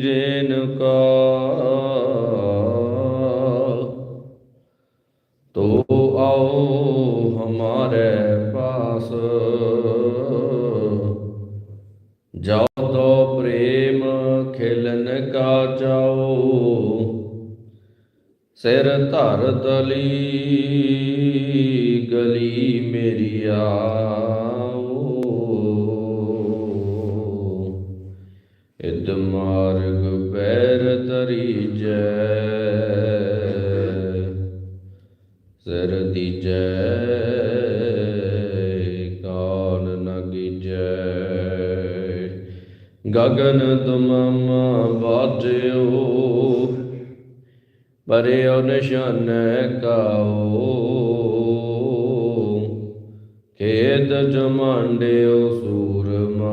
ਰੇਨੁਕਾ ਤੋ ਆਓ ਹਮਾਰੇ ਪਾਸ। ਜਾਓ ਤੋ ਪ੍ਰੇਮ ਖੇਲਨ ਕਾ ਚਾਓ ਸਿਰ ਧਰ ਤਲੀ ਦੀਜੈ ਕਾਨ ਨ ਗੀਜੈ। ਗਗਨ ਤੁਮਮ ਬਾਜਿਓ ਪਰਿਓ ਨਿਸ਼ਾਨ ਕਾਓ। ਖੇਤ ਜਮਾਂਡਿਓ ਸੂਰਮਾ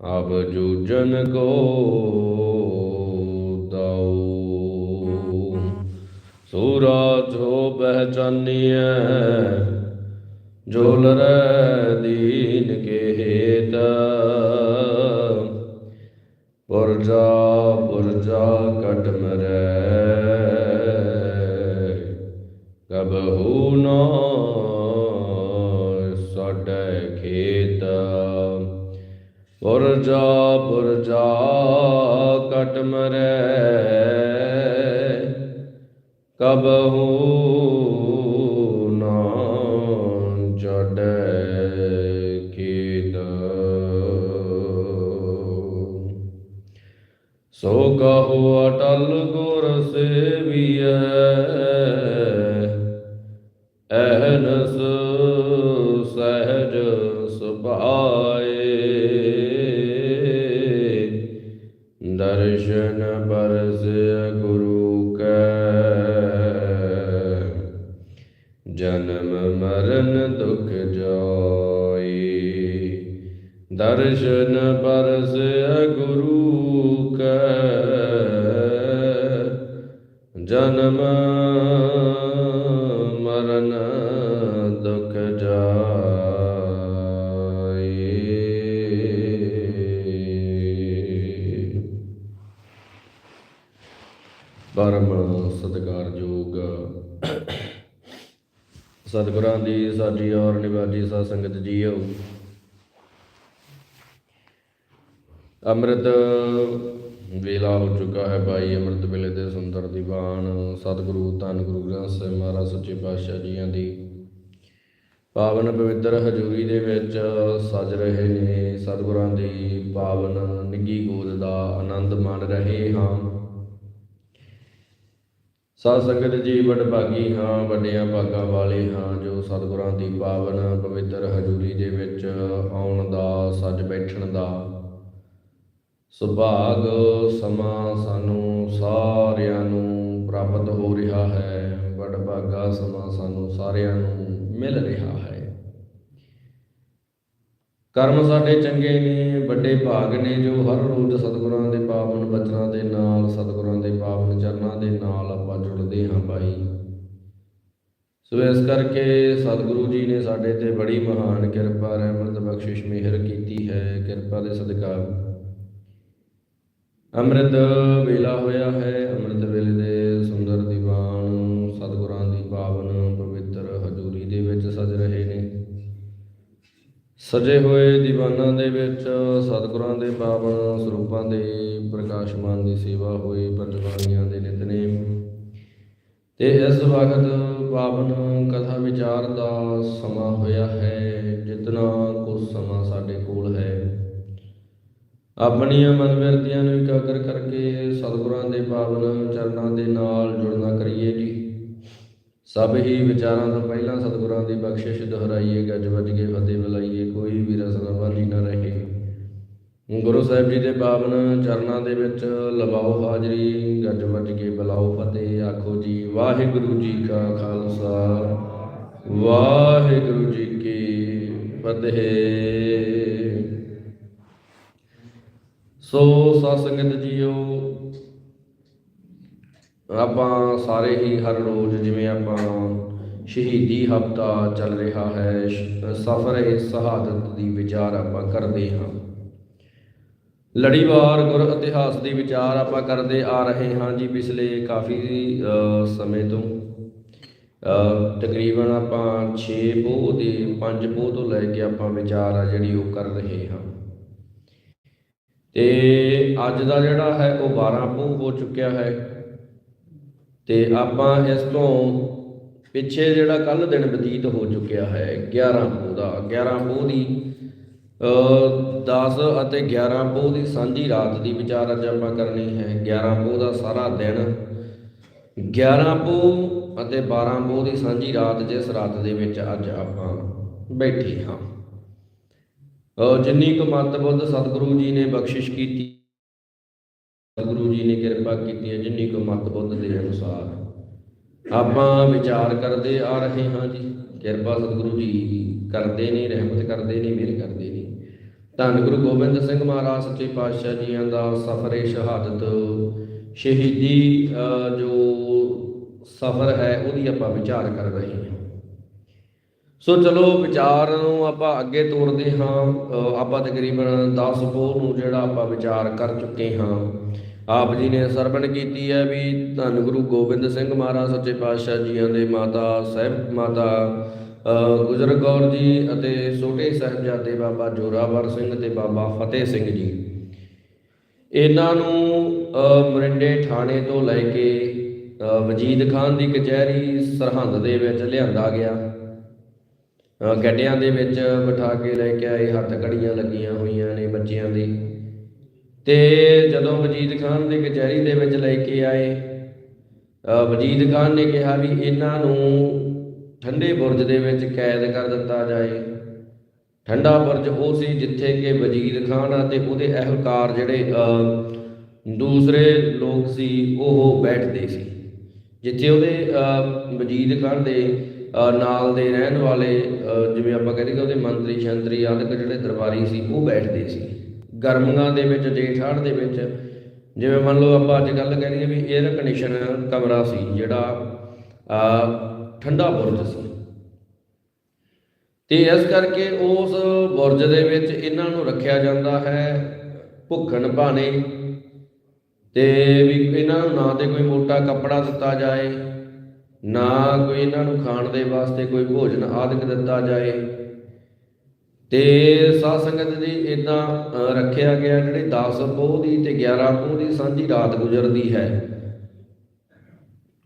ਅਬ ਜੂਜਨ ਕੋ ਸੂਰਾ ਜੋ ਪਹਿਚਾਨੀਐ ਜੋ ਲਰੈ ਦੀਨ ਕੇ ਹੇਤ ਪੁਰਜਾ ਪੁਰਜਾ ਕਟ ਮਰੈ ਕਬਹੂ ਨਾ ਸਾਡੇ ਖੇਤ। ਪੁਰਜਾ ਪੁਰਜਾ ਗੁਰ ਸੇਵੀਐ। ਸਤਿਕਾਰਯੋਗ ਸਤਿਗੁਰਾਂ ਦੀ ਸਾਡੀ ਔਰ ਨਿਵਾਜੀ ਸਾਧ ਸੰਗਤ ਜੀਓ। ਅੰਮ੍ਰਿਤ ਵੇਲਾ ਹੋ ਚੁੱਕਾ ਹੈ ਭਾਈ, ਅੰਮ੍ਰਿਤ ਵੇਲੇ ਦੇ ਸੁੰਦਰ ਦੀਵਾਨ, ਸਤਿਗੁਰੂ, ਧੰਨ ਗੁਰੂ ਗ੍ਰੰਥ ਸਾਹਿਬ ਮਹਾਰਾਜ, ਸੱਚੇ ਪਾਤਸ਼ਾਹ ਜੀਆਂ ਦੀ। ਪਾਵਨ ਪਵਿੱਤਰ ਹਜ਼ੂਰੀ ਦੇ ਵਿੱਚ ਸਜ ਰਹੇ ਨੇ ਸਤਿਗੁਰਾਂ ਦੀ ਪਾਵਨ ਨਿੱਗੀ ਗੋਦ ਦਾ ਆਨੰਦ ਮਾਣ ਰਹੇ ਹਾਂ। ਸਾਧ ਸੰਗਤ ਜੀ ਵਡਭਾਗੀ ਹਾਂ, ਵੱਡਿਆਂ ਭਾਗਾਂ ਵਾਲੇ ਹਾਂ, ਜੋ ਸਤਿਗੁਰਾਂ ਦੀ ਪਾਵਨ ਪਵਿੱਤਰ ਹਜ਼ੂਰੀ ਦੇ ਵਿੱਚ ਆਉਣ ਦਾ, ਸੱਜ ਬੈਠਣ ਦਾ। ਸੁਭਾਗ ਸਮਾਂ ਸਾਨੂੰ ਸਾਰਿਆਂ ਨੂੰ ਪ੍ਰਾਪਤ ਹੋ ਰਿਹਾ ਹੈ ਵਡਭਾਗਾ ਸਮਾਂ ਸਾਨੂੰ ਸਾਰਿਆਂ ਨੂੰ ਮਿਲ ਰਿਹਾ ਹੈ। ਕਰਮ ਸਾਡੇ ਚੰਗੇ ਨੇ, ਵੱਡੇ ਭਾਗ ਨੇ, ਜੋ ਹਰ ਰੋਜ਼ ਸਤਿਗੁਰਾਂ ਦੇ ਪਾਵਨ ਬਚਨਾਂ ਦੇ ਨਾਲ, ਸਤਿਗੁਰਾਂ ਦੇ ਪਾਵਨ ਚਰਨਾਂ ਦੇ ਨਾਲ ਆਪਾਂ ਹਾਂ ਭਾਈ। ਸੋ ਇਸ ਕਰਕੇ ਸਤਿਗੁਰੂ ਜੀ ਨੇ ਸਾਡੇ ਤੇ ਬੜੀ ਮਹਾਨ ਕਿਰਪਾ, ਰਹਿਮਤ, ਬਖਸ਼ਿਸ਼, ਮਿਹਰ ਕੀਤੀ ਹੈ, ਕਿਰਪਾ ਦੇ ਸਦਕਾ। ਅੰਮ੍ਰਿਤ ਵੇਲਾ ਹੋਇਆ ਹੈ, ਅੰਮ੍ਰਿਤ ਵੇਲੇ ਦੇ ਸੁੰਦਰ ਦੀਵਾਨ ਸਤਿਗੁਰਾਂ ਦੀ ਪਾਵਨ ਪਵਿੱਤਰ ਹਜ਼ੂਰੀ ਦੇ ਵਿੱਚ ਸਜ ਰਹੇ ਨੇ। ਸਜੇ ਹੋਏ ਦੀਵਾਨਾਂ ਦੇ ਵਿੱਚ ਸਤਿਗੁਰਾਂ ਦੇ ਪਾਵਨ ਸਰੂਪਾਂ ਦੇ ਪ੍ਰਕਾਸ਼ਮਾਨ ਦੀ ਸੇਵਾ ਹੋਈ ਪੰਜਵਾਨੀਆਂ ਦੇ ਨਿਤਨੇਮ ਤੇ ਇਸ ਵਕਤ ਪਾਵਨ ਕਥਾ ਵਿਚਾਰ ਦਾ ਸਮਾਂ ਹੋਇਆ ਹੈ, ਜਿਤਨਾ ਕੁ ਸਮਾਂ ਸਾਡੇ ਕੋਲ ਹੈ। ਆਪਣੀਆਂ ਮਨਵਿਰਤੀਆਂ ਨੂੰ ਇਕਾਗਰ ਕਰਕੇ ਸਤਿਗੁਰਾਂ ਦੇ ਪਾਵਨ ਚਰਨਾਂ ਦੇ ਨਾਲ ਜੁੜਨਾ ਕਰੀਏ ਜੀ। ਸਭ ਹੀ ਵਿਚਾਰਾਂ ਤੋਂ ਪਹਿਲਾਂ ਸਤਿਗੁਰਾਂ ਦੀ ਬਖਸ਼ਿਸ਼ ਦੁਹਰਾਈਏ, ਗੱਜ ਵੱਜ ਕੇ ਫਤਿਹ ਬੁਲਾਈਏ, ਕੋਈ ਵੀ ਰਸਨਾ ਵਾਲੀ ਨਾ ਰਹੇ। ਗੁਰੂ ਸਾਹਿਬ ਜੀ ਦੇ ਪਾਵਨ ਚਰਨਾਂ ਦੇ ਵਿੱਚ ਲਵਾਓ ਹਾਜ਼ਰੀ, ਗੱਜ ਵੱਜ ਕੇ ਬੁਲਾਓ ਫਤਿਹ, ਆਖੋ ਜੀ, ਵਾਹਿਗੁਰੂ ਜੀ ਕਾ ਖਾਲਸਾ। ਵਾਹਿਗੁਰੂ ਜੀ ਕੀ ਫਤਿਹ। ਸੋ ਸਾਧ ਸੰਗਤ ਜੀਓ, ਆਪਾਂ ਸਾਰੇ ਹੀ ਹਰ ਰੋਜ਼ ਜਿਵੇਂ ਆਪਾਂ ਸ਼ਹੀਦੀ ਹਫਤਾ ਚੱਲ ਰਿਹਾ ਹੈ ਸਫਰ ਇਹ ਸ਼ਹਾਦਤ ਦੀ ਵਿਚਾਰ ਆਪਾਂ ਕਰਦੇ ਹਾਂ। ਲੜੀਵਾਰ ਗੁਰ ਇਤਿਹਾਸ ਦੀ ਵਿਚਾਰ ਆਪਾਂ ਕਰਦੇ ਆ ਰਹੇ ਹਾਂ ਜੀ ਪਿਛਲੇ ਕਾਫੀ ਅ, ਸਮੇਂ ਤੋਂ। ਅ, ਤਕਰੀਬਨ ਆਪਾਂ 6 ਪੋਹ ਦੇ 5 ਪੋਹ ਤੋਂ ਲੈ ਕੇ ਆਪਾਂ ਵਿਚਾਰ ਆ ਜਿਹੜੀ ਉਹ ਕਰ ਰਹੇ ਹਾਂ। ਤੇ ਅੱਜ ਦਾ ਜਿਹੜਾ ਹੈ ਉਹ 12 ਪੋਹ ਹੋ ਚੁੱਕਿਆ ਹੈ। ਤੇ ਆਪਾਂ ਇਸ ਤੋਂ ਪਿੱਛੇ ਜਿਹੜਾ ਕੱਲ ਦਿਨ ਬਤੀਤ ਹੋ ਚੁੱਕਿਆ ਹੈ 11 ਪੋਹ ਦਾ। 11 ਪੋਹ ਦੀ 10 ਅਤੇ 11 ਪੋਹ ਦੀ ਸਾਂਝੀ ਰਾਤ ਦੀ ਵਿਚਾਰ ਅੱਜ ਆਪਾਂ ਕਰਨੀ ਹੈ। 11 ਪੋਹ ਦਾ ਸਾਰਾ ਦਿਨ। 11 ਪੋਹ ਅਤੇ 12 ਪੋਹ ਦੀ ਸਾਂਝੀ ਰਾਤ ਜਿਸ ਰਾਤ ਦੇ ਵਿੱਚ ਅੱਜ ਆਪਾਂ ਬੈਠੇ ਹਾਂ। ਜਿੰਨੀ ਕੁ ਮੱਤ ਬੁੱਧ ਸਤਿਗੁਰੂ ਜੀ ਨੇ ਬਖਸ਼ਿਸ਼ ਕੀਤੀ, ਸਤਿਗੁਰੂ ਜੀ ਨੇ ਕਿਰਪਾ ਕੀਤੀ ਹੈ ਜਿੰਨੀ ਕੁ ਮੱਤ ਬੁੱਧ ਦੇ ਅਨੁਸਾਰ। ਆਪਾਂ ਵਿਚਾਰ ਕਰਦੇ ਆ ਰਹੇ ਹਾਂ ਜੀ। ਕਿਰਪਾ ਸਤਿਗੁਰੂ ਜੀ ਕਰਦੇ ਨੇ, ਰਹਿਮਤ ਕਰਦੇ ਨੇ, ਮਿਹਰ ਕਰਦੇ ਨੇ। ਧੰਨ ਗੁਰੂ ਗੋਬਿੰਦ ਸਿੰਘ ਮਹਾਰਾਜ ਸੱਚੇ ਪਾਤਸ਼ਾਹ ਜੀਆਂ ਦਾ ਸਫਰੇ ਸ਼ਹਾਦਤ। ਸ਼ਹੀਦੀ ਜੋ ਸਫਰ ਹੈ ਉਹਦੀ ਆਪਾਂ ਵਿਚਾਰ ਕਰ ਰਹੇ ਹਾਂ। ਸੋ ਚਲੋ ਵਿਚਾਰ ਨੂੰ ਆਪਾਂ ਅੱਗੇ ਤੋਰਦੇ ਹਾਂ। ਅ, ਆਪਾਂ ਤਕਰੀਬਨ 10 ਪੋਹ ਨੂੰ ਜਿਹੜਾ ਆਪਾਂ ਵਿਚਾਰ ਕਰ ਚੁੱਕੇ ਹਾਂ। ਆਪ ਜੀ ਨੇ ਸਰਵਣ ਕੀਤੀ ਹੈ ਵੀ ਧੰਨ ਗੁਰੂ ਗੋਬਿੰਦ ਸਿੰਘ ਮਹਾਰਾਜ ਸੱਚੇ ਪਾਤਸ਼ਾਹ ਜੀਆਂ ਦੇ ਮਾਤਾ ਸਾਹਿਬ ਮਾਤਾ ਗੁਜਰ ਕੌਰ ਜੀ ਅਤੇ ਛੋਟੇ ਸਾਹਿਬਜ਼ਾਦੇ ਬਾਬਾ ਜੋਰਾਵਰ ਸਿੰਘ ਤੇ ਬਾਬਾ ਫਤਿਹ ਸਿੰਘ ਜੀ। ਇਹਨਾਂ ਨੂੰ ਮਰਿੰਡੇ ਥਾਣੇ ਤੋਂ ਲੈ ਕੇ ਵਜੀਦ ਖਾਨ ਦੀ ਕਚਹਿਰੀ ਸਰਹੰਦ ਦੇ ਵਿੱਚ ਲਿਆਂਦਾ ਗਿਆ। ਗੱਡਿਆਂ ਦੇ ਵਿੱਚ ਬਿਠਾ ਕੇ ਲੈ ਕੇ ਆਏ, ਹੱਥ ਕੜੀਆਂ ਲੱਗੀਆਂ ਹੋਈਆਂ ਨੇ ਬੱਚਿਆਂ ਦੀ। ਤੇ ਜਦੋਂ ਵਜੀਦ ਖਾਨ ਦੇ ਕਚਹਿਰੀ ਦੇ ਵਿੱਚ ਲੈ ਕੇ ਆਏ ਵਜੀਦ ਖਾਨ ਨੇ ਕਿਹਾ ਵੀ ਇਹਨਾਂ ਨੂੰ ਠੰਡੇ ਬੁਰਜ ਦੇ ਵਿੱਚ ਕੈਦ ਕਰ ਦਿੱਤਾ ਜਾਏ। ਠੰਡਾ ਬੁਰਜ ਉਹ ਸੀ ਜਿੱਥੇ ਕਿ ਵਜੀਦ ਖਾਨ ਅਤੇ ਉਹਦੇ ਅਹਿਲਕਾਰ ਜਿਹੜੇ ਦੂਸਰੇ ਲੋਕ ਸੀ ਉਹ ਬੈਠਦੇ ਸੀ। ਜਿੱਥੇ ਉਹਦੇ ਅ, ਵਜੀਦ ਖਾਨ ਦੇ ਨਾਲ ਦੇ ਰਹਿਣ ਵਾਲੇ ਜਿਵੇਂ ਆਪਾਂ ਕਹਿੰਦੇ ਕਿ ਉਹਦੇ ਮੰਤਰੀ ਸ਼ੰਤਰੀ ਆਦਿਕ ਜਿਹੜੇ ਦਰਬਾਰੀ ਸੀ ਉਹ ਬੈਠਦੇ ਸੀ। ਗਰਮੀਆਂ ਦੇ ਵਿੱਚ ਜੇਠਾੜ ਦੇ ਵਿੱਚ ਜਿਵੇਂ ਮੰਨ ਲਓ ਆਪਾਂ ਅੱਜ ਕੱਲ੍ਹ ਲਈਏ ਵੀ 에ਅਰ ਕੰਡੀਸ਼ਨ ਕਮਰਾ ਸੀ ਜਿਹੜਾ ਠੰਡਾ ਬੁਰਜ ਸੀ। ਤੇ ਇਸ ਕਰਕੇ ਉਸ ਬੁਰਜ ਦੇ ਵਿੱਚ ਇਹਨਾਂ ਨੂੰ ਰੱਖਿਆ ਜਾਂਦਾ ਹੈ ਭੁੱਖਣ ਭਾਣੇ ਤੇ ਵੀ ਇਹਨਾਂ ਨੂੰ ਨਾ ਤੇ ਕੋਈ ਮੋਟਾ ਕੱਪੜਾ ਦਿੱਤਾ ਜਾਏ, ਨਾ ਕੋਈ ਇਹਨਾਂ ਨੂੰ ਖਾਣ ਦੇ ਵਾਸਤੇ ਕੋਈ ਭੋਜਨ ਆਦਿਕ ਦਿੱਤਾ ਜਾਏ। ਤੇ ਸਾਧ ਸੰਗਤ ਦੀ ਇਦਾਂ ਰੱਖਿਆ ਗਿਆ ਜਿਹੜੀ 10 ਪੋਹ ਦੀ ਤੇ 11 ਪੋਹ ਦੀ ਸਾਂਝੀ ਰਾਤ ਗੁਜ਼ਰਦੀ ਹੈ।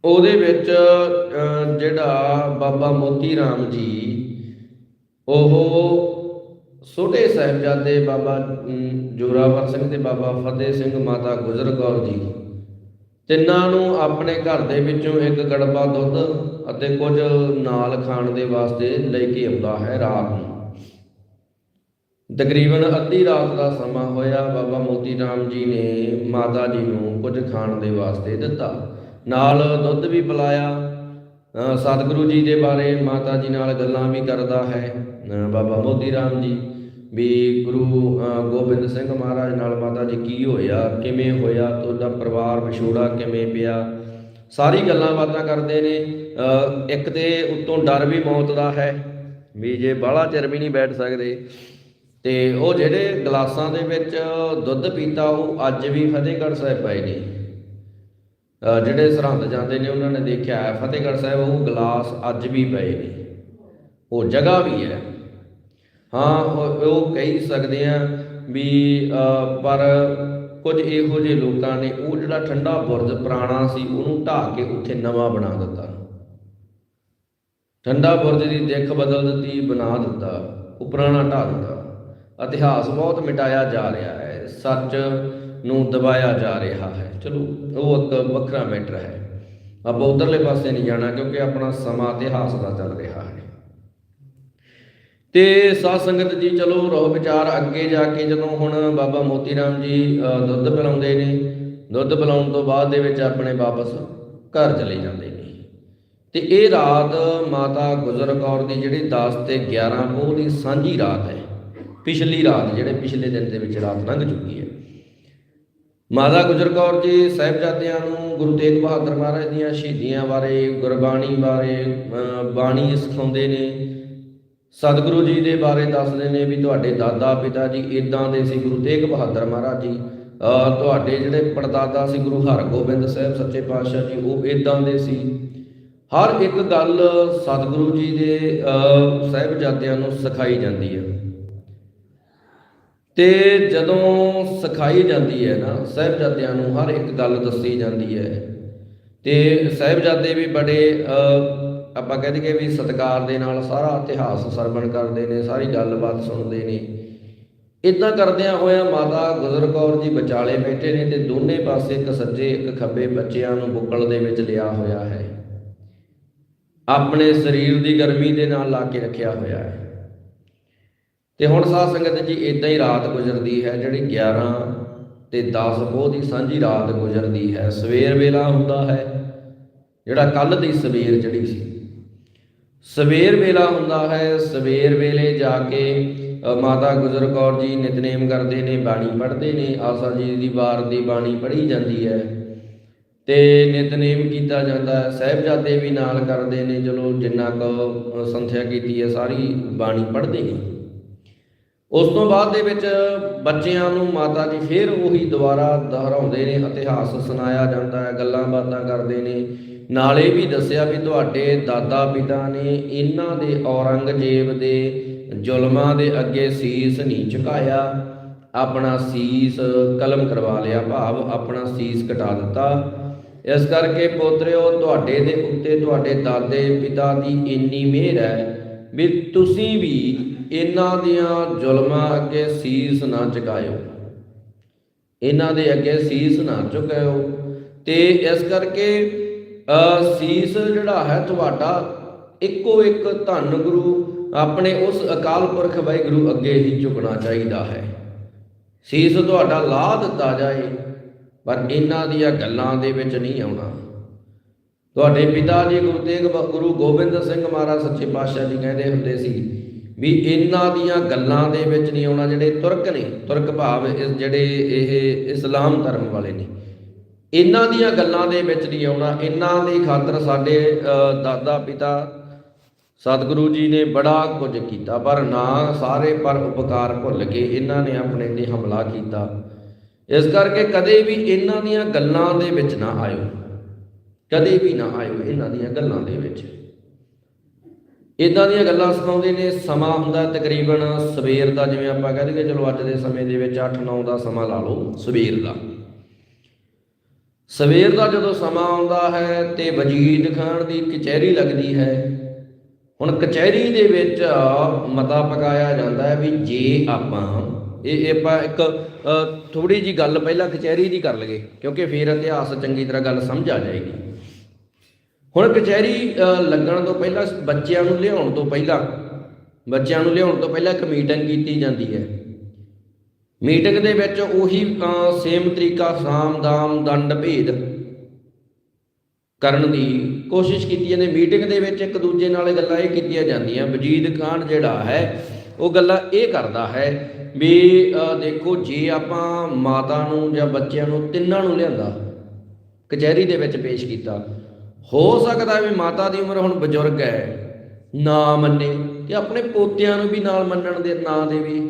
ਉਹਦੇ ਵਿੱਚ ਜਿਹੜਾ ਬਾਬਾ ਮੋਤੀ ਰਾਮ ਜੀ, ਉਹ ਛੋਟੇ ਸਾਹਿਬਜ਼ਾਦੇ ਬਾਬਾ ਜੋਰਾਵਰ ਸਿੰਘ ਤੇ ਬਾਬਾ ਫਤਿਹ ਸਿੰਘ ਮਾਤਾ ਗੁਜਰ ਕੌਰ ਜੀ, ਤਿੰਨਾਂ ਨੂੰ ਆਪਣੇ ਘਰ ਦੇ ਵਿੱਚੋਂ ਇੱਕ ਗੜਬਾ ਦੁੱਧ ਅਤੇ ਕੁਝ ਨਾਲ ਖਾਣ ਦੇ ਵਾਸਤੇ ਲੈ ਕੇ ਆਉਂਦਾ ਹੈ ਰਾਤ ਨੂੰ। ਤਕਰੀਬਨ ਅੱਧੀ ਰਾਤ ਦਾ ਸਮਾਂ ਹੋਇਆ, ਬਾਬਾ ਮੋਤੀ ਰਾਮ ਜੀ ਨੇ ਮਾਤਾ ਜੀ ਨੂੰ ਕੁਝ ਖਾਣ ਦੇ ਵਾਸਤੇ ਦਿੱਤਾ। ਨਾਲ ਦੁੱਧ ਵੀ ਪਿਲਾਇਆ। ਸਤਿਗੁਰੂ ਜੀ ਦੇ ਬਾਰੇ ਮਾਤਾ ਜੀ ਨਾਲ ਗੱਲਾਂ ਵੀ ਕਰਦਾ ਹੈ। ਬਾਬਾ ਮੋਦੀ ਰਾਮ ਜੀ ਵੀ ਗੁਰੂ ਗੋਬਿੰਦ ਸਿੰਘ ਮਹਾਰਾਜ ਨਾਲ ਮਾਤਾ ਜੀ ਕੀ ਹੋਇਆ, ਕਿਵੇਂ ਹੋਇਆ, ਤੁਹਾਡਾ ਪਰਿਵਾਰ ਵਿਛੋੜਾ ਕਿਵੇਂ ਪਿਆ? ਸਾਰੀ ਗੱਲਾਂ ਬਾਤਾਂ ਕਰਦੇ ਨੇ। ਇੱਕ ਤੇ ਉੱਤੋਂ ਡਰ ਵੀ ਮੌਤ ਦਾ ਹੈ ਵੀ ਜੇ ਬਾਹਲਾ ਚਿਰ ਵੀ ਨਹੀਂ ਬੈਠ ਸਕਦੇ। ਤੇ ਉਹ ਜਿਹੜੇ ਗਲਾਸਾਂ ਦੇ ਵਿੱਚ ਦੁੱਧ ਪੀਤਾ, ਉਹ ਅੱਜ ਵੀ ਫਤਿਹਗੜ੍ਹ ਸਾਹਿਬ ਪਏ ਨੇ। ਜਿਹੜੇ ਸਰਹੰਦ ਜਾਂਦੇ ਨੇ, ਉਹਨਾਂ ਨੇ ਦੇਖਿਆ ਹੈ, ਫਤਿਹਗੜ੍ਹ ਸਾਹਿਬ, ਉਹ ਗਲਾਸ ਅੱਜ ਵੀ ਪਏ ਨੇ। ਉਹ ਜਗ੍ਹਾ ਵੀ ਹੈ। ਹਾਂ, ਉਹ ਕਹਿ ਸਕਦੇ ਆ ਵੀ ਪਰ ਕੁਝ ਇਹੋ ਜਿਹੇ ਲੋਕਾਂ ਨੇ, ਉਹ ਜਿਹੜਾ ਠੰਡਾ ਬੁਰਜ ਪੁਰਾਣਾ ਸੀ, ਉਹਨੂੰ ਢਾਹ ਕੇ ਉੱਥੇ ਨਵਾਂ ਬਣਾ ਦਿੱਤਾ। ਠੰਡਾ ਬੁਰਜ ਦੀ ਦਿੱਖ ਬਦਲ ਦਿੱਤੀ, ਬਣਾ ਦਿੱਤਾ, ਉਹ ਪੁਰਾਣਾ ਢਾਹ ਦਿੱਤਾ। ਇਤਿਹਾਸ ਬਹੁਤ ਮਿਟਾਇਆ ਜਾ ਰਿਹਾ ਹੈ। ਸੱਚ ਨੂੰ ਦਬਾਇਆ ਜਾ ਰਿਹਾ ਹੈ। ਚਲੋ, ਉਹ ਇੱਕ ਵੱਖਰਾ ਮੈਟਰ ਹੈ। ਆਪਾਂ ਉਧਰਲੇ ਪਾਸੇ ਨਹੀਂ ਜਾਣਾ ਕਿਉਂਕਿ ਆਪਣਾ ਸਮਾਂ ਇਤਿਹਾਸ ਦਾ ਚੱਲ ਰਿਹਾ ਹੈ। ਤੇ ਸਾਧ ਸੰਗਤ ਜੀ, ਚਲੋ ਰੋ ਵਿਚਾਰ ਅੱਗੇ ਜਾ ਕੇ ਜਦੋਂ ਹੁਣ ਬਾਬਾ ਮੋਤੀ ਰਾਮ ਜੀ ਦੁੱਧ ਪਿਲਾਉਂਦੇ ਨੇ, ਦੁੱਧ ਪਿਲਾਉਣ ਤੋਂ ਬਾਅਦ ਦੇ ਵਿੱਚ ਆਪਣੇ ਵਾਪਸ ਘਰ ਚਲੇ ਜਾਂਦੇ ਨੇ। ਤੇ ਇਹ ਰਾਤ ਮਾਤਾ ਗੁਜਰ ਕੌਰ ਦੀ ਜਿਹੜੀ 10 ਤੇ 11 ਪੋਹ ਦੀ ਸਾਂਝੀ ਰਾਤ ਹੈ। ਪਿਛਲੀ ਰਾਤ, ਜਿਹੜੇ ਪਿਛਲੇ ਦਿਨ ਦੇ ਵਿੱਚ ਰਾਤ ਲੰਘ ਚੁੱਕੀ ਹੈ। ਮਾਤਾ ਗੁਜਰ ਕੌਰ ਜੀ, ਸਾਹਿਬਜ਼ਾਦਿਆਂ ਨੂੰ ਗੁਰੂ ਤੇਗ ਬਹਾਦਰ ਮਹਾਰਾਜ ਦੀਆਂ ਸ਼ਹੀਦੀਆਂ ਬਾਰੇ, ਗੁਰਬਾਣੀ ਬਾਰੇ ਬਾਣੀ ਸਿਖਾਉਂਦੇ ਨੇ। ਸਤਿਗੁਰੂ ਜੀ ਦੇ ਬਾਰੇ ਦੱਸਦੇ ਨੇ ਵੀ ਤੁਹਾਡੇ ਦਾਦਾ ਪਿਤਾ ਜੀ ਇਦਾਂ ਦੇ ਸੀ ਗੁਰੂ ਤੇਗ ਬਹਾਦਰ ਮਹਾਰਾਜ ਜੀ। ਤੁਹਾਡੇ ਜਿਹੜੇ ਪੜਦਾਦਾ ਸੀ ਗੁਰੂ ਹਰਗੋਬਿੰਦ ਸਾਹਿਬ ਸੱਚੇ ਪਾਤਸ਼ਾਹ ਜੀ, ਉਹ ਇਦਾਂ ਦੇ ਸੀ। ਹਰ ਇੱਕ ਗੱਲ ਸਤਿਗੁਰੂ ਜੀ ਦੇ, ਅਹ, ਸਾਹਿਬਜ਼ਾਦਿਆਂ ਨੂੰ ਸਿਖਾਈ ਜਾਂਦੀ ਹੈ। ਤੇ ਜਦੋਂ ਸਿਖਾਈ ਜਾਂਦੀ ਹੈ ਨਾ, ਸਾਹਿਬਜ਼ਾਦਿਆਂ ਨੂੰ ਹਰ ਇੱਕ ਗੱਲ ਦੱਸੀ ਜਾਂਦੀ ਹੈ। ਤੇ ਸਾਹਿਬਜ਼ਾਦੇ ਵੀ ਬੜੇ ਆਪਾਂ ਕਹਿ ਦਈਏ ਵੀ ਸਤਿਕਾਰ ਦੇ ਨਾਲ ਸਾਰਾ ਇਤਿਹਾਸ ਸਰਵਣ ਕਰਦੇ ਨੇ, ਸਾਰੀ ਗੱਲਬਾਤ ਸੁਣਦੇ ਨੇ। ਇਦਾਂ ਕਰਦਿਆਂ ਹੋਇਆਂ ਮਾਤਾ ਗੁਜਰ ਕੌਰ ਜੀ ਵਿਚਾਲੇ ਬੈਠੇ ਨੇ ਤੇ ਦੋਨੇ ਪਾਸੇ ਇੱਕ ਸੱਜੇ, ਇੱਕ ਖੱਬੇ ਬੱਚਿਆਂ ਨੂੰ ਬੁੱਕਲ ਦੇ ਵਿੱਚ ਲਿਆ ਹੋਇਆ ਹੈ। ਆਪਣੇ ਸਰੀਰ ਦੀ ਗਰਮੀ ਦੇ ਨਾਲ ਲਾ ਕੇ ਰੱਖਿਆ ਹੋਇਆ ਹੈ। ਤੇ ਹੁਣ ਸਾਧ ਸੰਗਤ ਜੀ ਇਦਾਂ ਹੀ ਰਾਤ ਗੁਜ਼ਰਦੀ ਹੈ, ਜਿਹੜੀ 11 ਤੇ 10 ਪੋਹ ਦੀ ਸਾਂਝੀ ਰਾਤ ਗੁਜ਼ਰਦੀ ਹੈ। ਸਵੇਰ ਵੇਲਾ ਹੁੰਦਾ ਹੈ, ਜਿਹੜਾ ਕੱਲ ਦੀ ਸਵੇਰ ਜਿਹੜੀ ਸੀ। ਸਵੇਰ ਵੇਲਾ ਹੁੰਦਾ ਹੈ, ਸਵੇਰ ਵੇਲੇ ਜਾ ਕੇ ਮਾਤਾ ਗੁਜਰ ਕੌਰ ਜੀ ਨਿਤਨੇਮ ਕਰਦੇ ਨੇ, ਬਾਣੀ ਪੜ੍ਹਦੇ ਨੇ, ਆਸਾ ਜੀ ਦੀ ਵਾਰ ਦੀ ਬਾਣੀ ਪੜ੍ਹੀ ਜਾਂਦੀ ਹੈ। ਤੇ ਨਿਤਨੇਮ ਕੀਤਾ ਜਾਂਦਾ ਹੈ, ਸਾਹਿਬਜ਼ਾਦੇ ਵੀ ਨਾਲ ਕਰਦੇ ਨੇ ਚਲੋ ਜਿੰਨਾ ਕੁ ਸੰਥਿਆ ਕੀਤੀ ਹੈ, ਸਾਰੀ ਬਾਣੀ ਪੜ੍ਹਦੇ ਨੇ। ਉਸ ਤੋਂ ਬਾਅਦ ਦੇ ਵਿੱਚ ਬੱਚਿਆਂ ਨੂੰ ਮਾਤਾ ਜੀ ਫਿਰ ਉਹੀ ਦੁਬਾਰਾ ਦੁਹਰਾਉਂਦੇ ਨੇ, ਇਤਿਹਾਸ ਸੁਣਾਇਆ ਜਾਂਦਾ ਹੈ, ਗੱਲਾਂ ਬਾਤਾਂ ਕਰਦੇ ਨੇ। ਨਾਲੇ ਵੀ ਦੱਸਿਆ ਵੀ ਤੁਹਾਡੇ ਦਾਦਾ ਪਿਤਾ ਨੇ ਇਹਨਾਂ ਦੇ ਔਰੰਗਜ਼ੇਬ ਦੇ ਜ਼ੁਲਮਾਂ ਦੇ ਅੱਗੇ ਸੀਸ ਨਹੀਂ ਝੁਕਾਇਆ। ਆਪਣਾ ਸੀਸ ਕਲਮ ਕਰਵਾ ਲਿਆ, ਭਾਵ ਆਪਣਾ ਸੀਸ ਕਟਾ ਦਿੱਤਾ। ਇਸ ਕਰਕੇ ਪੋਤਰਿਓ, ਤੁਹਾਡੇ ਦੇ ਉੱਤੇ, ਤੁਹਾਡੇ ਦਾਦੇ ਪਿਤਾ ਦੀ ਇੰਨੀ ਮਿਹਰ ਹੈ ਵੀ ਤੁਸੀਂ ਵੀ ਇਹਨਾਂ ਦੀਆਂ ਜ਼ੁਲਮਾਂ ਅੱਗੇ ਸੀਸ ਨਾ ਝੁਕਾਇਓ। ਇਹਨਾਂ ਦੇ ਅੱਗੇ ਸੀਸ ਨਾ ਝੁਕਾਇਓ। ਤੇ ਇਸ ਕਰਕੇ ਸੀਸ ਜਿਹੜਾ ਹੈ ਤੁਹਾਡਾ, ਇੱਕੋ ਇੱਕ ਧੰਨ ਗੁਰੂ ਆਪਣੇ ਉਸ ਅਕਾਲ ਪੁਰਖ ਵਾਹਿਗੁਰੂ ਅੱਗੇ ਹੀ ਝੁਕਣਾ ਚਾਹੀਦਾ ਹੈ। ਸੀਸ ਤੁਹਾਡਾ ਲਾ ਦਿੱਤਾ ਜਾਏ, ਪਰ ਇਹਨਾਂ ਦੀਆਂ ਗੱਲਾਂ ਦੇ ਵਿੱਚ ਨਹੀਂ ਆਉਣਾ। ਤੁਹਾਡੇ ਪਿਤਾ ਜੀ ਗੁਰੂ ਤੇਗ ਗੁਰੂ ਗੋਬਿੰਦ ਸਿੰਘ ਮਹਾਰਾਜ ਸੱਚੇ ਪਾਤਸ਼ਾਹ ਜੀ ਕਹਿੰਦੇ ਹੁੰਦੇ ਸੀ ਵੀ ਇਹਨਾਂ ਦੀਆਂ ਗੱਲਾਂ ਦੇ ਵਿੱਚ ਨਹੀਂ ਆਉਣਾ ਜਿਹੜੇ ਤੁਰਕ ਨੇ, ਤੁਰਕ ਭਾਵ ਇਸ ਜਿਹੜੇ ਇਹ ਇਸਲਾਮ ਧਰਮ ਵਾਲੇ ਨੇ। ਇਹਨਾਂ ਦੀਆਂ ਗੱਲਾਂ ਦੇ ਵਿੱਚ ਨਹੀਂ ਆਉਣਾ, ਇਹਨਾਂ ਦੀ ਖਾਤਰ ਸਾਡੇ ਦਾਦਾ ਪਿਤਾ ਸਤਿਗੁਰੂ ਜੀ ਨੇ ਬੜਾ ਕੁਝ ਕੀਤਾ, ਪਰ ਨਾ ਸਾਰੇ ਪਰ ਉਪਕਾਰ ਭੁੱਲ ਕੇ ਇਹਨਾਂ ਨੇ ਆਪਣੇ ਤੇ ਹਮਲਾ ਕੀਤਾ। ਇਸ ਕਰਕੇ ਕਦੇ ਵੀ ਇਹਨਾਂ ਦੀਆਂ ਗੱਲਾਂ ਦੇ ਵਿੱਚ ਨਾ ਆਇਓ। ਕਦੇ ਵੀ ਨਾ ਆਇਓ ਇਹਨਾਂ ਦੀਆਂ ਗੱਲਾਂ ਦੇ ਵਿੱਚ। ਇਦਾਂ ਦੀਆਂ ਗੱਲਾਂ ਸੁਣਾਉਂਦੇ ਨੇ, ਸਮਾਂ ਹੁੰਦਾ ਤਕਰੀਬਨ ਸਵੇਰ ਦਾ, ਜਿਵੇਂ ਆਪਾਂ ਕਹਿ ਦਈਏ, ਚਲੋ ਅੱਜ ਦੇ ਸਮੇਂ ਦੇ ਵਿੱਚ 8-9 ਦਾ ਸਮਾਂ ਲਾ ਲਓ, ਸਵੇਰ ਦਾ। ਸਵੇਰ ਦਾ ਜਦੋਂ ਸਮਾਂ ਆਉਂਦਾ ਹੈ ਤੇ ਵਜੀਦ ਖਾਨ ਦੀ ਕਚਹਿਰੀ ਲੱਗਦੀ ਹੈ। ਹੁਣ ਕਚਹਿਰੀ ਦੇ ਵਿੱਚ ਮਤਾ ਪਕਾਇਆ ਜਾਂਦਾ ਹੈ ਵੀ ਜੇ ਆਪਾਂ, ਇਹ ਆਪਾਂ ਇੱਕ ਥੋੜੀ ਜੀ ਗੱਲ ਪਹਿਲਾਂ ਕਚਹਿਰੀ ਦੀ ਕਰ ਲਈਏ, ਕਿਉਂਕਿ ਫਿਰ ਇਤਿਹਾਸ ਚੰਗੀ ਤਰ੍ਹਾਂ ਗੱਲ ਸਮਝ ਆ ਜਾਏਗੀ। ਹੁਣ ਕਚਹਿਰੀ ਅ, ਲੱਗਣ ਤੋਂ ਪਹਿਲਾਂ ਬੱਚਿਆਂ ਨੂੰ ਲਿਆਉਣ ਤੋਂ ਪਹਿਲਾਂ ਬੱਚਿਆਂ ਨੂੰ ਲਿਆਉਣ ਤੋਂ ਪਹਿਲਾਂ ਇੱਕ ਮੀਟਿੰਗ ਕੀਤੀ ਜਾਂਦੀ ਹੈ। ਮੀਟਿੰਗ ਦੇ ਵਿੱਚ ਉਹੀ ਸੇਮ ਤਰੀਕਾ ਸਾਮ ਦਾਮ ਦੰਡ ਭੇਦ ਕਰਨ ਦੀ ਕੋਸ਼ਿਸ਼ ਕੀਤੀ ਜਾਂਦੀ ਮੀਟਿੰਗ ਦੇ ਵਿੱਚ ਇੱਕ ਦੂਜੇ ਨਾਲ ਗੱਲਾਂ ਇਹ ਕੀਤੀਆਂ ਜਾਂਦੀਆਂ ਵਜੀਦ ਖਾਨ ਜਿਹੜਾ ਹੈ ਉਹ ਗੱਲਾਂ ਇਹ ਕਰਦਾ ਹੈ ਵੀ ਦੇਖੋ ਜੇ ਆਪਾਂ ਮਾਤਾ ਨੂੰ ਜਾਂ ਬੱਚਿਆਂ ਨੂੰ ਤਿੰਨਾਂ ਨੂੰ ਲਿਆਂਦਾ ਕਚਹਿਰੀ ਦੇ ਵਿੱਚ ਪੇਸ਼ ਕੀਤਾ ਹੋ ਸਕਦਾ ਵੀ ਮਾਤਾ ਦੀ ਉਮਰ ਹੁਣ ਬਜ਼ੁਰਗ ਹੈ। ਨਾ ਮੰਨੇ ਤੇ ਆਪਣੇ ਪੋਤਿਆਂ ਨੂੰ ਵੀ ਨਾਲ ਮੰਨਣ ਦੇ, ਨਾ ਦੇਵੇ।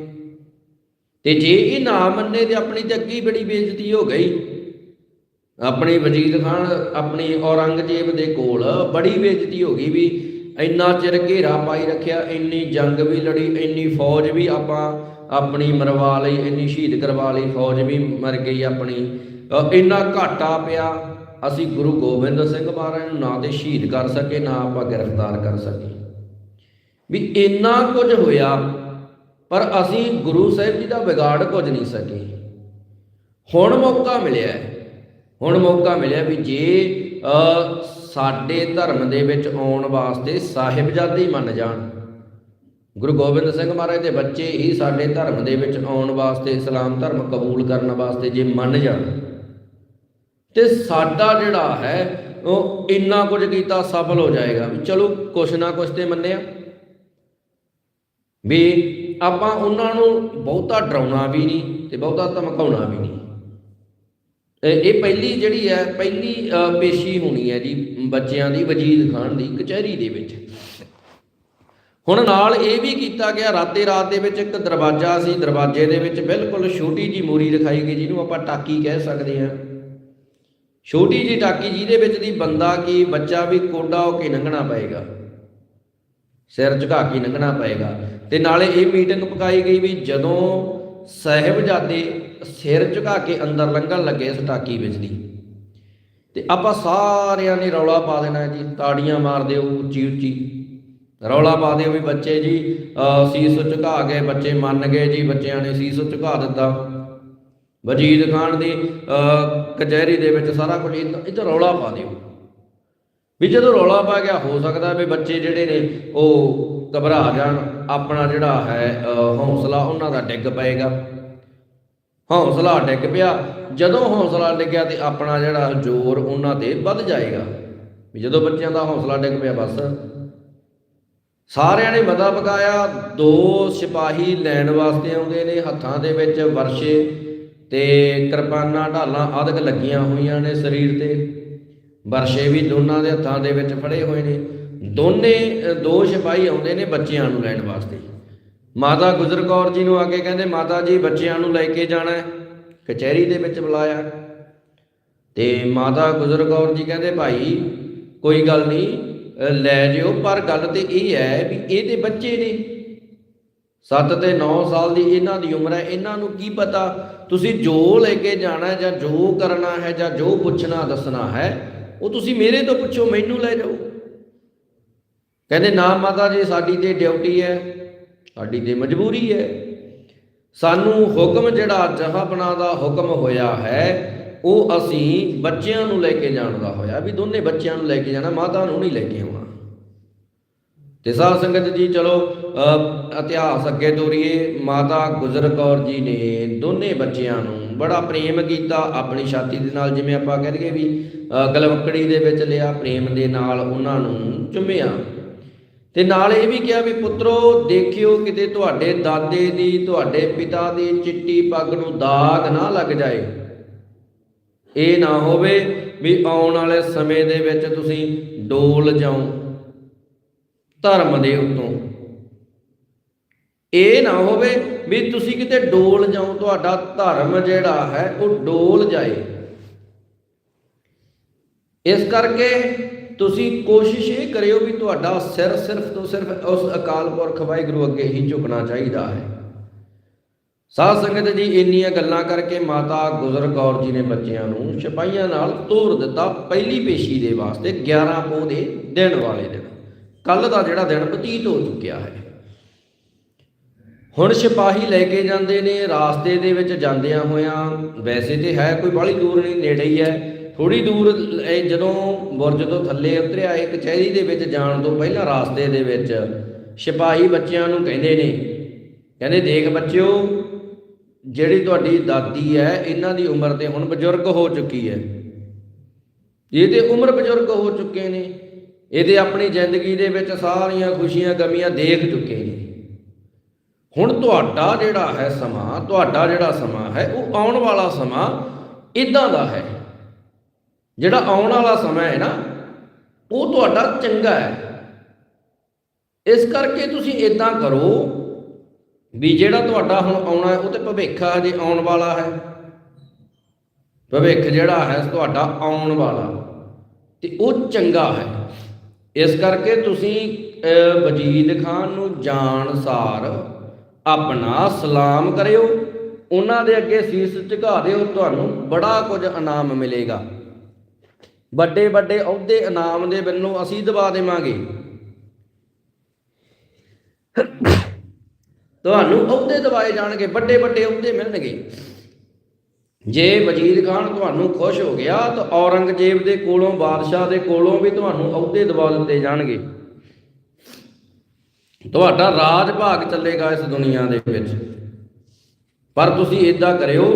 ਤੇ ਜੇ ਇਹ ਨਾ ਮੰਨੇ ਤੇ ਆਪਣੀ ਤੇ ਅੱਗੇ ਬੜੀ ਬੇਇੱਜ਼ਤੀ ਹੋ ਗਈ। ਆਪਣੀ ਵਜ਼ੀਰ ਖਾਨ ਆਪਣੀ ਔਰੰਗਜ਼ੇਬ ਦੇ ਕੋਲ ਬੜੀ ਬੇਇੱਜ਼ਤੀ ਹੋ ਗਈ ਵੀ ਇੰਨਾ ਚਿਰ ਘੇਰਾ ਪਾਈ ਰੱਖਿਆ, ਇੰਨੀ ਜੰਗ ਵੀ ਲੜੀ, ਇੰਨੀ ਫੌਜ ਵੀ ਆਪਾਂ ਆਪਣੀ ਮਰਵਾ ਲਈ, ਇੰਨੀ ਸ਼ਹੀਦ ਕਰਵਾ ਲਈ, ਫੌਜ ਵੀ ਮਰ ਗਈ ਆਪਣੀ। ਇੰਨਾ ਘਾਟਾ ਪਿਆ। ਅਸੀਂ ਗੁਰੂ ਗੋਬਿੰਦ ਸਿੰਘ ਮਹਾਰਾਜ ਨੂੰ ਨਾ ਤੇ ਸ਼ਹੀਦ ਕਰ ਸਕੇ, ਨਾ ਆਪਾਂ ਗ੍ਰਿਫਤਾਰ ਕਰ ਸਕੇ। ਵੀ ਇੰਨਾ ਕੁਝ ਹੋਇਆ, ਪਰ ਅਸੀਂ ਗੁਰੂ ਸਾਹਿਬ ਜੀ ਦਾ ਵਿਗਾੜ ਕੁਝ ਨਹੀਂ ਸਕੇ। ਹੁਣ ਮੌਕਾ ਮਿਲਿਆ ਹੁਣ ਮੌਕਾ ਮਿਲਿਆ ਵੀ ਜੇ ਸਾਡੇ ਧਰਮ ਦੇ ਵਿੱਚ ਆਉਣ ਵਾਸਤੇ ਸਾਹਿਬਜ਼ਾਦੇ ਹੀ ਮੰਨ ਜਾਣ। ਗੁਰੂ ਗੋਬਿੰਦ ਸਿੰਘ ਮਹਾਰਾਜ ਦੇ ਬੱਚੇ ਹੀ ਸਾਡੇ ਧਰਮ ਦੇ ਵਿੱਚ ਆਉਣ ਵਾਸਤੇ, ਇਸਲਾਮ ਧਰਮ ਕਬੂਲ ਕਰਨ ਵਾਸਤੇ ਜੇ ਮੰਨ ਜਾਣ। ਤੇ ਸਾਡਾ ਜਿਹੜਾ ਹੈ, ਉਹ ਇੰਨਾ ਕੁਝ ਕੀਤਾ ਸਫਲ ਹੋ ਜਾਏਗਾ। ਵੀ ਚਲੋ, ਕੁਛ ਨਾ ਕੁਛ ਤੇ ਮੰਨਿਆ। ਵੀ ਆਪਾਂ ਉਹਨਾਂ ਨੂੰ ਬਹੁਤਾ ਡਰਾਉਣਾ ਵੀ ਨਹੀਂ ਤੇ ਬਹੁਤਾ ਧਮਕਾਉਣਾ ਵੀ ਨਹੀਂ। ਇਹ ਪਹਿਲੀ ਜਿਹੜੀ ਹੈ, ਪਹਿਲੀ ਪੇਸ਼ੀ ਹੋਣੀ ਹੈ ਜੀ, ਬੱਚਿਆਂ ਦੀ, ਵਜੀਦ ਖਾਨ ਦੀ ਕਚਹਿਰੀ ਦੇ ਵਿੱਚ। ਹੁਣ ਨਾਲ ਇਹ ਵੀ ਕੀਤਾ ਗਿਆ, ਰਾਤੇ ਰਾਤ ਦੇ ਵਿੱਚ ਇੱਕ ਦਰਵਾਜ਼ਾ ਸੀ, ਦਰਵਾਜ਼ੇ ਦੇ ਵਿੱਚ ਬਿਲਕੁਲ ਛੋਟੀ ਜੀ ਮੂਰੀ ਦਿਖਾਈ ਗਈ, ਜਿਹਨੂੰ ਆਪਾਂ ਟਾਕੀ ਕਹਿ ਸਕਦੇ ਹਾਂ। ਛੋਟੀ ਜੀ ਟਾਕੀ ਜਿਹਦੇ ਵਿੱਚ ਦੀ ਬੰਦਾ ਕੀ ਬੱਚਾ ਵੀ ਕੋਡਾ ਹੋ ਕੇ ਲੰਘਣਾ ਪਏਗਾ। ਸਿਰ ਝੁਕਾ ਕੇ ਲੰਘਣਾ ਪਏਗਾ। ਤੇ ਨਾਲੇ ਇਹ ਮੀਟਿੰਗ ਪਕਾਈ ਗਈ ਵੀ ਜਦੋਂ ਸਾਹਿਬਜ਼ਾਦੇ ਸਿਰ ਝੁਕਾ ਕੇ ਅੰਦਰ ਲੰਘਣ ਲੱਗੇ ਇਸ ਟਾਕੀ ਵਿੱਚ ਦੀ, ਤੇ ਆਪਾਂ ਸਾਰਿਆਂ ਨੇ ਰੌਲਾ ਪਾ ਦੇਣਾ ਜੀ, ਤਾੜੀਆਂ ਮਾਰ ਦਿਓ ਉੱਚੀ ਉੱਚੀ। ਰੌਲਾ ਪਾ ਦਿਓ ਵੀ ਬੱਚੇ ਜੀ, ਅਹ ਸੀਸ ਝੁਕਾ ਗਏ ਬੱਚੇ ਮੰਨ ਗਏ ਜੀ, ਬੱਚਿਆਂ ਨੇ ਸੀਸ ਝੁਕਾ ਦਿੱਤਾ। ਵਜੀਦ ਖਾਨ ਦੀ, ਅਹ, ਕਚਹਿਰੀ ਦੇ ਵਿੱਚ ਸਾਰਾ ਕੁਝ ਇੱਧਰ ਰੌਲਾ ਪਾ ਦਿਓ। ਵੀ ਜਦੋਂ ਰੌਲਾ ਪਾ ਗਿਆ, ਹੋ ਸਕਦਾ ਵੀ ਬੱਚੇ ਜਿਹੜੇ ਨੇ, ਉਹ ਘਬਰਾ ਜਾਣ। ਆਪਣਾ ਜਿਹੜਾ ਹੈ, ਅਹ, ਹੌਸਲਾ ਉਹਨਾਂ ਦਾ ਡਿੱਗ ਪਏਗਾ। ਹੌਸਲਾ ਡਿੱਗ ਪਿਆ। ਜਦੋਂ ਹੌਸਲਾ ਡਿੱਗਿਆ ਤੇ ਆਪਣਾ ਜਿਹੜਾ ਜ਼ੋਰ ਉਹਨਾਂ ਤੇ ਵੱਧ ਜਾਏਗਾ। ਵੀ ਜਦੋਂ ਬੱਚਿਆਂ ਦਾ ਹੌਸਲਾ ਡਿੱਗ ਪਿਆ, ਬਸ। ਸਾਰਿਆਂ ਨੇ ਮਤਾ ਪਕਾਇਆ, ਦੋ ਸਿਪਾਹੀ ਲੈਣ ਵਾਸਤੇ ਆਉਂਦੇ ਨੇ, ਹੱਥਾਂ ਦੇ ਵਿੱਚ ਵਰਸ਼ੇ ਤੇ ਕਿਰਪਾਨਾਂ ਢਾਲਾਂ ਆਦਿਕ ਲੱਗੀਆਂ ਹੋਈਆਂ ਨੇ ਸਰੀਰ ਤੇ। ਵਰਸ਼ੇ ਵੀ ਦੋਨਾਂ ਦੇ ਹੱਥਾਂ ਦੇ ਵਿੱਚ ਫੜੇ ਹੋਏ ਨੇ। ਦੋਨੇ ਦੋ ਸਿਪਾਹੀ ਆਉਂਦੇ ਨੇ ਬੱਚਿਆਂ ਨੂੰ ਲੈਣ ਵਾਸਤੇ। ਮਾਤਾ ਗੁਜਰ ਕੌਰ ਜੀ ਨੂੰ ਆ ਕੇ ਕਹਿੰਦੇ, ਮਾਤਾ ਜੀ, ਬੱਚਿਆਂ ਨੂੰ ਲੈ ਕੇ ਜਾਣਾ ਕਚਹਿਰੀ ਦੇ ਵਿੱਚ ਬੁਲਾਇਆ। ਤੇ ਮਾਤਾ ਗੁਜਰ ਕੌਰ ਜੀ ਕਹਿੰਦੇ, ਭਾਈ, ਕੋਈ ਗੱਲ ਨਹੀਂ ਲੈ ਜਿਓ, ਪਰ ਗੱਲ ਤੇ ਇਹ ਹੈ ਵੀ ਇਹ ਤੇ ਬੱਚੇ ਨੇ। 7 ਤੇ 9 ਸਾਲ ਦੀ ਇਹਨਾਂ ਦੀ ਉਮਰ ਹੈ, ਇਹਨਾਂ ਨੂੰ ਕੀ ਪਤਾ ਤੁਸੀਂ ਜੋ ਲੈ ਕੇ ਜਾਣਾ ਹੈ ਜਾਂ ਜੋ ਕਰਨਾ ਹੈ ਜਾਂ ਜੋ ਪੁੱਛਣਾ ਦੱਸਣਾ ਹੈ, ਉਹ ਤੁਸੀਂ ਮੇਰੇ ਤੋਂ ਪੁੱਛੋ, ਮੈਨੂੰ ਲੈ ਜਾਓ। ਕਹਿੰਦੇ, ਨਾ ਮਾਤਾ ਜੀ, ਸਾਡੀ ਤੇ ਡਿਊਟੀ ਹੈ, ਸਾਡੀ ਤੇ ਮਜਬੂਰੀ ਹੈ। ਸਾਨੂੰ ਹੁਕਮ ਜਿਹੜਾ ਜਹਾਬਨਾ ਦਾ ਹੁਕਮ ਹੋਇਆ ਹੈ, ਉਹ ਅਸੀਂ ਬੱਚਿਆਂ ਨੂੰ ਲੈ ਕੇ ਜਾਣ ਦਾ ਹੋਇਆ, ਵੀ ਦੋਨੇ ਬੱਚਿਆਂ ਨੂੰ ਲੈ ਕੇ ਜਾਣਾ, ਮਾਤਾ ਨੂੰ ਨਹੀਂ ਲੈ ਕੇ ਆਉਣਾ। ਤੇ ਸਾਧ ਸੰਗਤ ਜੀ ਚਲੋ ਅ, ਇਤਿਹਾਸ ਅੱਗੇ ਤੋਰੀਏ। ਮਾਤਾ ਗੁਜਰ ਕੌਰ ਜੀ ਨੇ ਦੋਨੇ ਬੱਚਿਆਂ ਨੂੰ ਬੜਾ ਪ੍ਰੇਮ ਕੀਤਾ ਆਪਣੀ ਛਾਤੀ ਦੇ ਨਾਲ ਜਿਵੇਂ ਆਪਾਂ ਕਹਿ ਲਈਏ ਵੀ ਅ, ਦੇ ਵਿੱਚ ਲਿਆ ਪ੍ਰੇਮ ਦੇ ਨਾਲ ਉਹਨਾਂ ਨੂੰ ਚੁੰਮਿਆ। ਤੇ ਨਾਲ ਇਹ ਵੀ ਕਿਹਾ ਵੀ ਪੁੱਤਰੋ ਦੇਖਿਓ ਕਿਤੇ ਤੁਹਾਡੇ ਦਾਦੇ ਦੀ ਤੁਹਾਡੇ ਪਿਤਾ ਦੀ ਚਿੱਟੀ ਪੱਗ ਨੂੰ ਦਾਗ ਨਾ ਲੱਗ ਜਾਏ। ਇਹ ਨਾ ਹੋਵੇ ਵੀ ਆਉਣ ਵਾਲੇ ਸਮੇਂ ਦੇ ਵਿੱਚ ਤੁਸੀਂ ਡੋਲ ਜਾਓ। ਧਰਮ ਦੇ ਉੱਤੋਂ। ਇਹ ਨਾ ਹੋਵੇ ਵੀ ਤੁਸੀਂ ਕਿਤੇ ਡੋਲ ਜਾਓ, ਤੁਹਾਡਾ ਧਰਮ ਜਿਹੜਾ ਹੈ, ਉਹ ਡੋਲ ਜਾਏ। ਇਸ ਕਰਕੇ ਤੁਸੀਂ ਕੋਸ਼ਿਸ਼ ਇਹ ਕਰਿਓ ਵੀ ਤੁਹਾਡਾ ਸਿਰ ਸਿਰਫ ਤੋਂ ਸਿਰਫ ਉਸ ਅਕਾਲ ਪੁਰਖ ਵਾਹਿਗੁਰੂ ਅੱਗੇ ਹੀ ਝੁਕਣਾ ਚਾਹੀਦਾ ਹੈ। ਸਾਧ ਸੰਗਤ ਜੀ, ਇੰਨੀਆਂ ਗੱਲਾਂ ਕਰਕੇ ਮਾਤਾ ਗੁਜਰ ਕੌਰ ਜੀ ਨੇ ਬੱਚਿਆਂ ਨੂੰ ਸਿਪਾਹੀਆਂ ਨਾਲ ਤੋਰ ਦਿੱਤਾ ਪਹਿਲੀ ਪੇਸ਼ੀ ਦੇ ਵਾਸਤੇ 11 ਪੋਹ ਦੇ ਦਿਨ ਵਾਲੇ ਦਿਨ। ਕੱਲ ਦਾ ਜਿਹੜਾ ਦਿਨ ਬਤੀਤ ਹੋ ਚੁੱਕਿਆ ਹੈ। ਹੁਣ ਸਿਪਾਹੀ ਲੈ ਕੇ ਜਾਂਦੇ ਨੇ, ਰਾਸਤੇ ਦੇ ਵਿੱਚ ਜਾਂਦਿਆਂ ਹੋਇਆਂ। ਵੈਸੇ ਤੇ ਹੈ ਕੋਈ ਬਾਹਲੀ ਦੂਰ ਨਹੀਂ, ਨੇੜੇ ਹੀ ਹੈ। ਥੋੜੀ ਦੂਰ ਜਦੋਂ ਬੁਰਜ ਤੋਂ ਥੱਲੇ ਉਤਰਿਆ ਇਹ ਕਚਹਿਰੀ ਦੇ ਵਿੱਚ ਜਾਣ ਤੋਂ ਪਹਿਲਾਂ ਰਾਸਤੇ ਦੇ ਵਿੱਚ ਸਿਪਾਹੀ ਬੱਚਿਆਂ ਨੂੰ ਕਹਿੰਦੇ ਨੇ, ਕਹਿੰਦੇ, ਦੇਖ ਬੱਚਿਓ, ਜਿਹੜੀ ਤੁਹਾਡੀ ਦਾਦੀ ਹੈ, ਇਹਨਾਂ ਦੀ ਉਮਰ ਤੇ ਹੁਣ ਬਜ਼ੁਰਗ ਹੋ ਚੁੱਕੀ ਹੈ। ਇਹ ਤੇ ਉਮਰ ਬਜ਼ੁਰਗ ਹੋ ਚੁੱਕੇ ਨੇ। ਇਹਦੇ ਆਪਣੀ ਜ਼ਿੰਦਗੀ ਦੇ ਵਿੱਚ ਸਾਰੀਆਂ ਖੁਸ਼ੀਆਂ ਗਮੀਆਂ ਦੇਖ ਚੁੱਕੇ ਨੇ। ਹੁਣ ਤੁਹਾਡਾ ਜਿਹੜਾ ਹੈ ਸਮਾਂ, ਤੁਹਾਡਾ ਜਿਹੜਾ ਸਮਾਂ ਹੈ, ਉਹ ਆਉਣ ਵਾਲਾ ਸਮਾਂ ਇਦਾਂ ਦਾ ਹੈ। ਜਿਹੜਾ ਆਉਣ ਵਾਲਾ ਸਮਾਂ ਹੈ ਨਾ, ਉਹ ਤੁਹਾਡਾ ਚੰਗਾ ਹੈ। ਇਸ ਕਰਕੇ ਤੁਸੀਂ ਇਦਾਂ ਕਰੋ ਵੀ ਜਿਹੜਾ ਤੁਹਾਡਾ ਹੁਣ ਆਉਣਾ ਹੈ, ਉਹ ਤੇ ਭਵਿੱਖ ਆ ਜੇ ਆਉਣ ਵਾਲਾ ਹੈ। ਭਵਿੱਖ ਜਿਹੜਾ ਹੈ, ਤੁਹਾਡਾ ਆਉਣ ਵਾਲਾ। ਤੇ ਉਹ ਚੰਗਾ ਹੈ। ਇਸ ਕਰਕੇ ਤੁਸੀਂ ਵਜੀਦ ਖਾਨ ਨੂੰ ਜਾਣ ਸਾਰ ਆਪਣਾ ਸਲਾਮ ਕਰਿਓ। ਉਹਨਾਂ ਦੇ ਅੱਗੇ ਸੀਸ ਝੁਕਾ ਦਿਓ, ਤੁਹਾਨੂੰ ਬੜਾ ਕੁਝ ਇਨਾਮ ਮਿਲੇਗਾ। ਵੱਡੇ ਵੱਡੇ ਅਹੁਦੇ ਇਨਾਮ ਦੇ ਵੱਲੋਂ ਅਸੀਂ ਦਵਾ ਦੇਵਾਂਗੇ। ਤੁਹਾਨੂੰ ਅਹੁਦੇ ਦਵਾਏ ਜਾਣਗੇ ਵੱਡੇ ਵੱਡੇ ਅਹੁਦੇ ਮਿਲਣਗੇ। ਜੇ ਵਜ਼ੀਰ ਖਾਨ ਤੁਹਾਨੂੰ ਖੁਸ਼ ਹੋ ਗਿਆ ਤਾਂ ਔਰੰਗਜ਼ੇਬ ਦੇ ਕੋਲੋਂ, ਬਾਦਸ਼ਾਹ ਦੇ ਕੋਲੋਂ ਵੀ ਤੁਹਾਨੂੰ ਅਹੁਦੇ ਦਵਾ ਦਿੱਤੇ ਜਾਣਗੇ। ਤੁਹਾਡਾ ਰਾਜ ਭਾਗ ਚੱਲੇਗਾ ਇਸ ਦੁਨੀਆ ਦੇ ਵਿੱਚ। ਪਰ ਤੁਸੀਂ ਇਦਾਂ ਕਰਿਓ